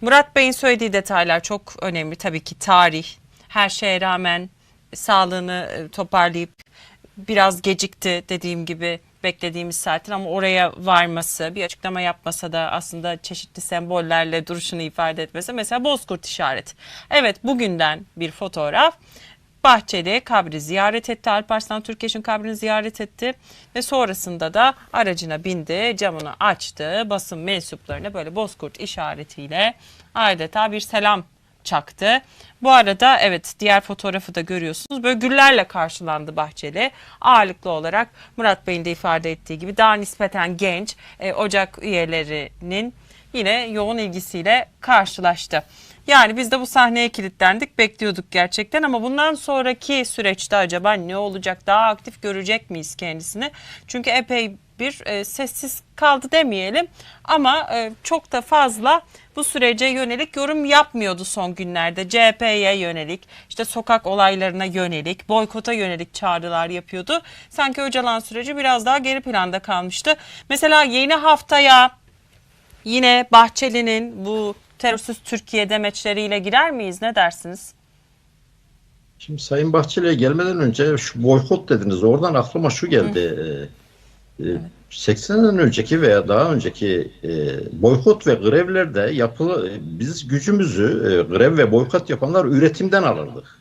Murat Bey'in söylediği detaylar çok önemli tabii ki tarih. Her şeye rağmen sağlığını e, toparlayıp biraz gecikti dediğim gibi beklediğimiz saatin ama oraya varması, bir açıklama yapmasa da aslında çeşitli sembollerle duruşunu ifade etmesi. Mesela Bozkurt işareti. Evet bugünden bir fotoğraf. Bahçeli kabri ziyaret etti. Alparslan Türkeş'in kabrini ziyaret etti. Ve sonrasında da aracına bindi, camını açtı. Basın mensuplarına böyle Bozkurt işaretiyle adeta bir selam çaktı. Bu arada evet diğer fotoğrafı da görüyorsunuz. Böyle güllerle karşılandı Bahçeli. Ağırlıklı olarak Murat Bey'in de ifade ettiği gibi daha nispeten genç e, Ocak üyelerinin yine yoğun ilgisiyle karşılaştı. Yani biz de bu sahneye kilitlendik, bekliyorduk gerçekten ama bundan sonraki süreçte acaba ne olacak? Daha aktif görecek miyiz kendisini? Çünkü epey bir e, sessiz kaldı demeyelim ama e, çok da fazla bu sürece yönelik yorum yapmıyordu son günlerde. CHP'ye yönelik, işte sokak olaylarına yönelik, boykota yönelik çağrılar yapıyordu. Sanki Öcalan süreci biraz daha geri planda kalmıştı. Mesela yeni haftaya yine Bahçeli'nin bu terörsüz Türkiye demeçleriyle girer miyiz? Ne dersiniz? Şimdi Sayın Bahçeli'ye gelmeden önce şu boykot dediniz. Oradan aklıma şu geldi. Ee, e, 80'den önceki veya daha önceki e, boykot ve grevlerde yapılı biz gücümüzü e, grev ve boykot yapanlar üretimden alırdık.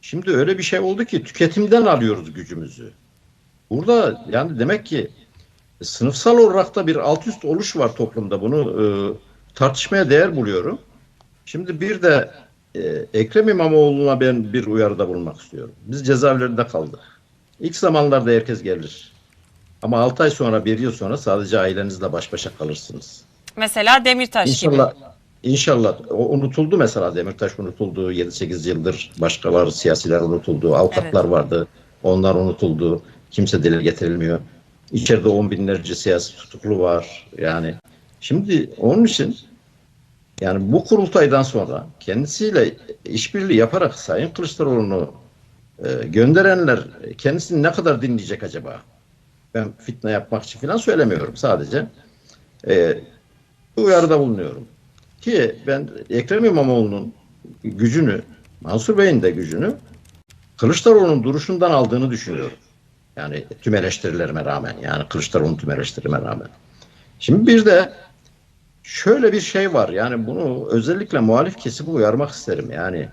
Şimdi öyle bir şey oldu ki tüketimden alıyoruz gücümüzü. Burada yani demek ki sınıfsal olarak da bir alt üst oluş var toplumda. Bunu e, tartışmaya değer buluyorum. Şimdi bir de e, Ekrem İmamoğlu'na ben bir uyarıda bulunmak istiyorum. Biz cezaevlerinde kaldık. İlk zamanlarda herkes gelir. Ama 6 ay sonra, bir yıl sonra sadece ailenizle baş başa kalırsınız. Mesela Demirtaş İnşallah gibi. İnşallah o unutuldu mesela Demirtaş unutuldu 7-8 yıldır başkaları siyasiler unutuldu avukatlar Evet. vardı onlar unutuldu kimse dile getirilmiyor İçeride on binlerce siyasi tutuklu var yani şimdi onun için yani bu kurultaydan sonra kendisiyle işbirliği yaparak Sayın Kılıçdaroğlu'nu e, gönderenler kendisini ne kadar dinleyecek acaba? Ben fitne yapmak için falan söylemiyorum sadece. E, uyarıda bulunuyorum. Ki ben Ekrem İmamoğlu'nun gücünü, Mansur Bey'in de gücünü Kılıçdaroğlu'nun duruşundan aldığını düşünüyorum. Yani tüm eleştirilerime rağmen, yani Kılıçdaroğlu'nun tüm eleştirilerime rağmen. Şimdi bir de şöyle bir şey var. Yani bunu özellikle muhalif kesimi uyarmak isterim. Yani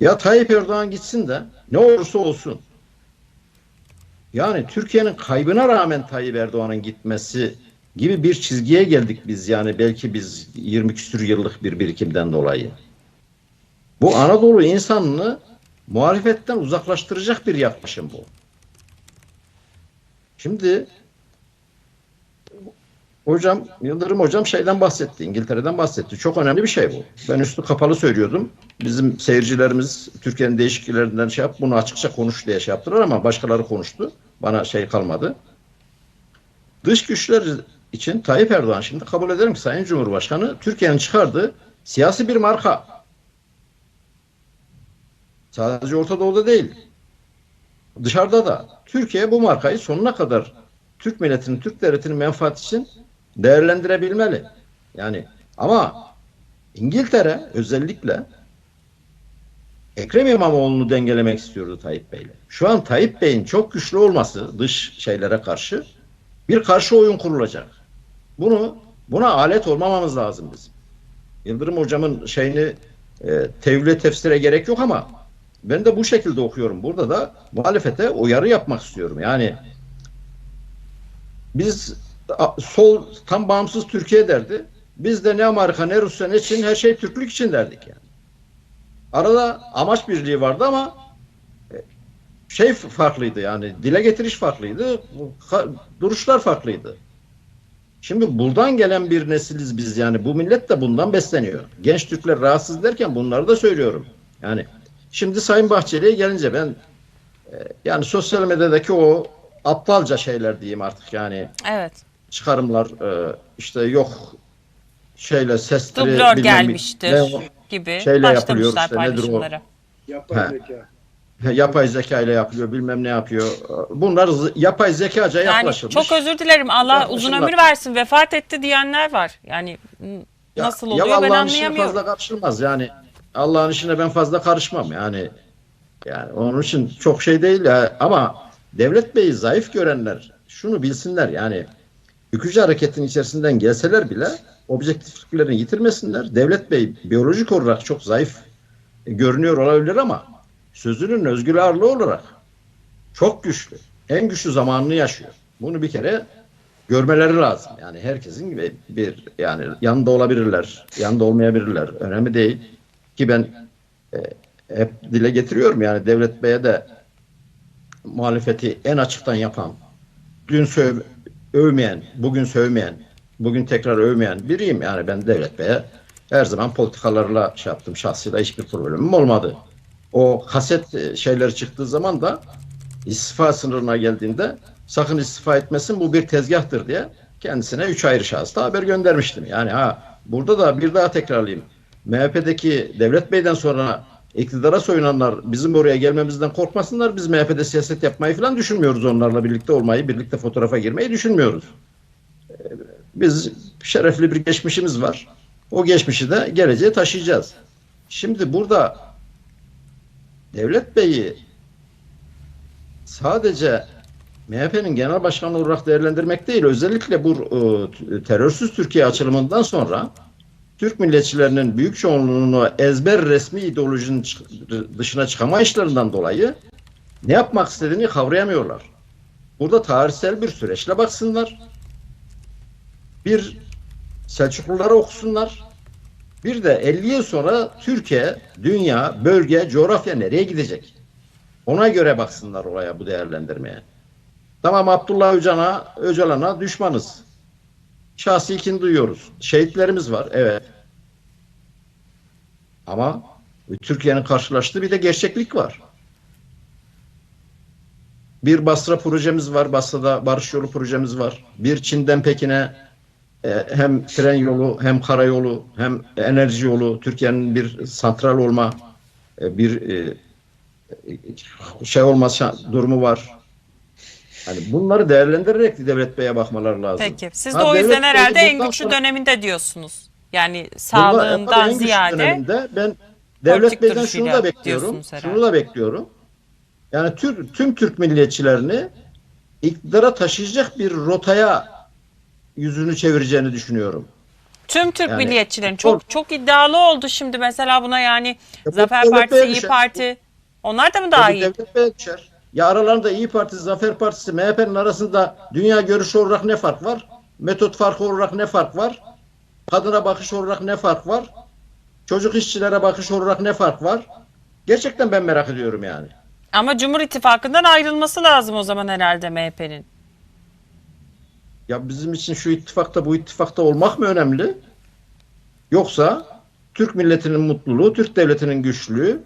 ya Tayyip Erdoğan gitsin de ne olursa olsun. Yani Türkiye'nin kaybına rağmen Tayyip Erdoğan'ın gitmesi gibi bir çizgiye geldik biz yani belki biz 20 küsür yıllık bir birikimden dolayı. Bu Anadolu insanını muhalefetten uzaklaştıracak bir yaklaşım bu. Şimdi hocam Yıldırım hocam şeyden bahsetti, İngiltere'den bahsetti. Çok önemli bir şey bu. Ben üstü kapalı söylüyordum. Bizim seyircilerimiz Türkiye'nin değişiklerinden şey yap, bunu açıkça konuş diye şey yaptılar ama başkaları konuştu. Bana şey kalmadı. Dış güçler için Tayyip Erdoğan şimdi kabul ederim ki Sayın Cumhurbaşkanı Türkiye'nin çıkardığı siyasi bir marka. Sadece Orta Doğu'da değil. Dışarıda da. Türkiye bu markayı sonuna kadar Türk milletinin, Türk devletinin menfaati için değerlendirebilmeli. Yani ama İngiltere özellikle Ekrem İmamoğlu'nu dengelemek istiyordu Tayyip Bey'le. Şu an Tayyip Bey'in çok güçlü olması dış şeylere karşı bir karşı oyun kurulacak. Bunu buna alet olmamamız lazım bizim. Yıldırım hocamın şeyini e, tevhile tefsire gerek yok ama ben de bu şekilde okuyorum. Burada da muhalefete uyarı yapmak istiyorum. Yani biz sol tam bağımsız Türkiye derdi. Biz de ne Amerika ne Rusya ne Çin her şey Türklük için derdik yani. Arada amaç birliği vardı ama e, şey farklıydı yani dile getiriş farklıydı. Duruşlar farklıydı. Şimdi buradan gelen bir nesiliz biz yani bu millet de bundan besleniyor. Genç Türkler rahatsız derken bunları da söylüyorum. Yani şimdi Sayın Bahçeli'ye gelince ben e, yani sosyal medyadaki o aptalca şeyler diyeyim artık yani Evet. Çıkarımlar e, işte yok şeyle sesleri Dublör bilmem gelmiştir ne gibi şeyle yapılıyor başlamışlar işte, nedir o? Yapay zeka. yapay zeka ile yapılıyor bilmem ne yapıyor. Bunlar yapay zekaca Yani yaklaşılmış. çok özür dilerim Allah uzun ömür versin vefat etti diyenler var. Yani Ya- nasıl ya oluyor ben Allah'ın işine anlayamıyorum. fazla karışılmaz yani. Allah'ın işine ben fazla karışmam yani. Yani onun için çok şey değil ya. Ama devlet beyi zayıf görenler şunu bilsinler yani yıkıcı hareketin içerisinden gelseler bile objektifliklerini yitirmesinler. Devlet bey biyolojik olarak çok zayıf görünüyor olabilir ama sözünün özgür ağırlığı olarak çok güçlü. En güçlü zamanını yaşıyor. Bunu bir kere görmeleri lazım. Yani herkesin bir, bir yani yanında olabilirler, yanında olmayabilirler. Önemli değil. Ki ben e, hep dile getiriyorum yani Devlet Bey'e de muhalefeti en açıktan yapan, dün söv, övmeyen, bugün sövmeyen, bugün tekrar övmeyen biriyim. Yani ben Devlet Bey'e her zaman politikalarla şey yaptım. Şahsıyla hiçbir problemim olmadı. O kaset e, şeyleri çıktığı zaman da istifa sınırına geldiğinde sakın istifa etmesin bu bir tezgahtır diye kendisine üç ayrı şahısta haber göndermiştim. Yani ha burada da bir daha tekrarlayayım. MHP'deki Devlet Bey'den sonra iktidara soyunanlar bizim oraya gelmemizden korkmasınlar. Biz MHP'de siyaset yapmayı falan düşünmüyoruz onlarla birlikte olmayı, birlikte fotoğrafa girmeyi düşünmüyoruz. Ee, Biz şerefli bir geçmişimiz var. O geçmişi de geleceğe taşıyacağız. Şimdi burada Devlet Bey'i sadece MHP'nin genel başkanı olarak değerlendirmek değil, özellikle bu e, terörsüz Türkiye açılımından sonra Türk milliyetçilerinin büyük çoğunluğunu ezber resmi ideolojinin dışına çıkamayışlarından dolayı ne yapmak istediğini kavrayamıyorlar. Burada tarihsel bir süreçle baksınlar. Bir Selçukluları okusunlar. Bir de 50 yıl sonra Türkiye, dünya, bölge, coğrafya nereye gidecek? Ona göre baksınlar olaya bu değerlendirmeye. Tamam Abdullah Öcalan'a, Öcalan'a düşmanız. Şahsi kin duyuyoruz. Şehitlerimiz var, evet. Ama Türkiye'nin karşılaştığı bir de gerçeklik var. Bir Basra projemiz var. Basra'da barış yolu projemiz var. Bir Çin'den Pekin'e e, hem tren yolu hem karayolu hem enerji yolu Türkiye'nin bir santral olma e, bir e, şey olma durumu var. Hani bunları değerlendirerek Devlet Bey'e bakmaları lazım. Peki. Siz Ha, de o Devlet yüzden herhalde en güçlü sonra- döneminde diyorsunuz. Yani Bunlar- sağlığından en güçlü ziyade döneminde ben Devlet Bey'den şunu da bekliyorum. Şunu da bekliyorum. Yani tüm, tüm Türk milliyetçilerini iktidara taşıyacak bir rotaya yüzünü çevireceğini düşünüyorum. tüm Türk Yani- milliyetçilerin çok çok iddialı oldu şimdi mesela buna yani bu Zafer Partisi, İyi. Parti onlar da mı Ya dahil? Devlet Bey'e düşer. Ya aralarında İyi Parti, Zafer Partisi, MHP'nin arasında dünya görüşü olarak ne fark var? Metot farkı olarak ne fark var? Kadına bakış olarak ne fark var? Çocuk işçilere bakış olarak ne fark var? Gerçekten ben merak ediyorum yani. Ama Cumhur İttifakı'ndan ayrılması lazım o zaman herhalde MHP'nin. Ya bizim için şu ittifakta bu ittifakta olmak mı önemli? Yoksa Türk milletinin mutluluğu, Türk devletinin güçlüğü,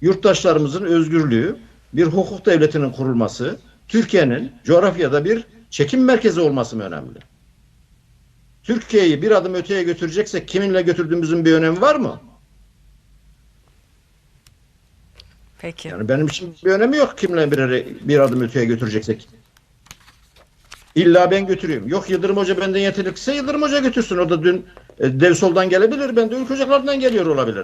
yurttaşlarımızın özgürlüğü, bir hukuk devletinin kurulması, Türkiye'nin coğrafyada bir çekim merkezi olması mı önemli? Türkiye'yi bir adım öteye götüreceksek kiminle götürdüğümüzün bir önemi var mı? Peki. Yani benim için bir önemi yok kimle bir, bir adım öteye götüreceksek. İlla ben götüreyim. Yok Yıldırım Hoca benden yetenekse Yıldırım Hoca götürsün. O da dün e, dev soldan gelebilir. Ben de ülke ocaklarından geliyor olabilir.